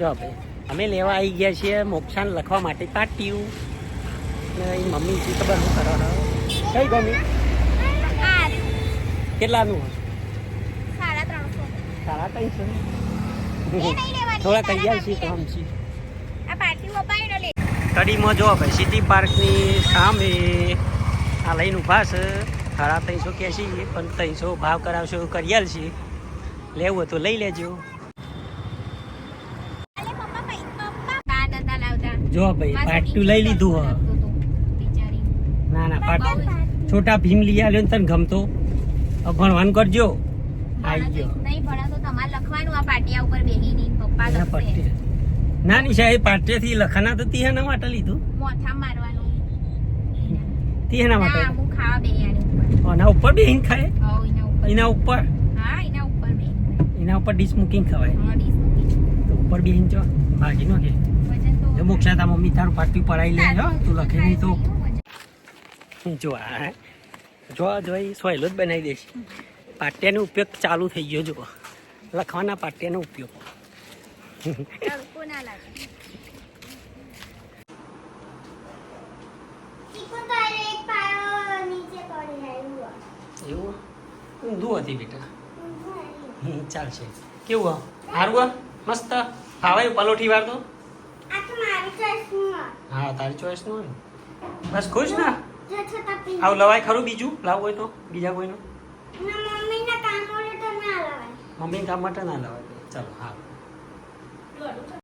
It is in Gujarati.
જો ભાઈ, અમે લેવા આવી ગયા છીએ મોક્ષાન લખવા માટે પાટિયું. ને એ મમ્મી શું ખબર શું કરો કઈ ગમી? કેટલાનું સાડા ત્રણસો સાડા ત્રણસો. થોડા તૈયાર છીએ તો મામી હમશી લેવાની. આ પાર્ટી વપાઈ લે કડીમાં જો ભાઈ, સિટી પાર્કની સામે આ લઈને ઊભા છે. સાડા ત્રણસો ક્યાસી પણ ત્રણસો ભાવ કરાવશો કરી છે લેવું તો લઈ લેજો. જો ભાઈ પાર્ટ ટુ લઈ લીધું હ ના ના પાર્ટ છોટા ભીમ લઈ આવ્યો ને તને ગમતો. ભણવાનું કરજો. આવી ગયો. નહીં ભણા તો તમારે લખવાનું આ પાટિયા ઉપર બેહીને પપ્પા લખશે. ના નિશા એ પાટિયાથી લખાના તો તીહાના માટે લીધું. મોથા મારવાનું. ના માટે હું ખાવા એના ઉપર બેહીન ખાય? એના ઉપર. હા એના ઉપર એના ઉપર ડીશ મૂકીને ખવાય. ઉપર બેહીન જો ભાગી નો કે જો મોક્ષા તા મમ્મી તારું પાટી પડાવી લે જો તું લખે નહીં તો. જો આ જો જો એ સોયલો જ બનાવી દઈશ પાટિયાનો ઉપયોગ ચાલુ થઈ ગયો જો લખવાના પાટિયાનો ઉપયોગ. એવું? ઊંધું હતી બેટા. ચાલશે. કેવું? સારું? મસ્ત? ફાવાય પલોઠી વાર તો? હા, તારી ચોઈસનું બસ ખુશ ને? આવું લવાય ખરું બીજું? લાવવું હોય તો બીજા કોઈનું? મમ્મીને કામ માટે ના લવાય. ચાલો, હા.